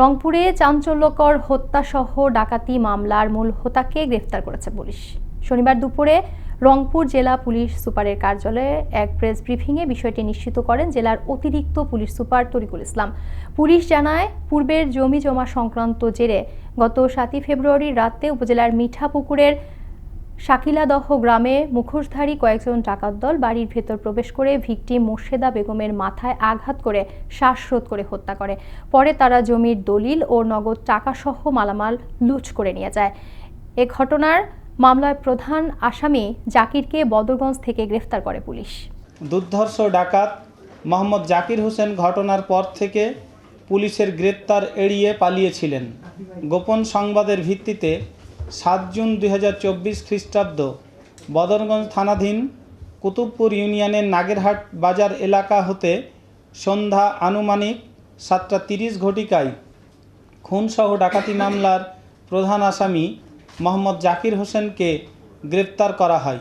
রংপুরে চাঞ্চল্যকর হত্যাসহ ডাকাতি মামলার মূল হোতাকে গ্রেফতার করেছে পুলিশ। শনিবার দুপুরে রংপুর জেলা পুলিশ সুপারের কার্যালয়ে এক প্রেস ব্রিফিংয়ে বিষয়টি নিশ্চিত করেন জেলার অতিরিক্ত police super Tarikul Islam. Police জানায়, পূর্বের জমি জমা সংক্রান্ত জেরে গত সাতই ফেব্রুয়ারি রাতে উপজেলার মিঠাপুকুরের শাকিলাদহ গ্রামে মুখোশধারী কয়েকজন ডাকাত দল বাড়ির ভেতর প্রবেশ করে ভিকটিম মোর্শেদা বেগমের মাথায় আঘাত করে শ্বাসরোধ করে হত্যা করে। পরে তারা জমির দলিল ও নগদ টাকাসহ মালামাল লুট করে নিয়ে যায়। এ ঘটনার মামলায় প্রধান আসামি জাকিরকে বদরগঞ্জ থেকে গ্রেফতার করে পুলিশ। দুর্ধর্ষ ডাকাত মোহাম্মদ জাকির হোসেন ঘটনার পর থেকে পুলিশের গ্রেপ্তার এড়িয়ে পালিয়েছিলেন। গোপন সংবাদের ভিত্তিতে সাত জুন দুই হাজার চব্বিশ খ্রিস্টাব্দ, বদরগঞ্জ থানাধীন কুতুবপুর ইউনিয়নের নাগেরহাট বাজার এলাকা হতে সন্ধ্যা আনুমানিক সাতটা তিরিশ ঘটিকায় খুনসহ ডাকাতি মামলার প্রধান আসামি মোহাম্মদ জাকির হোসেনকে গ্রেপ্তার করা হয়।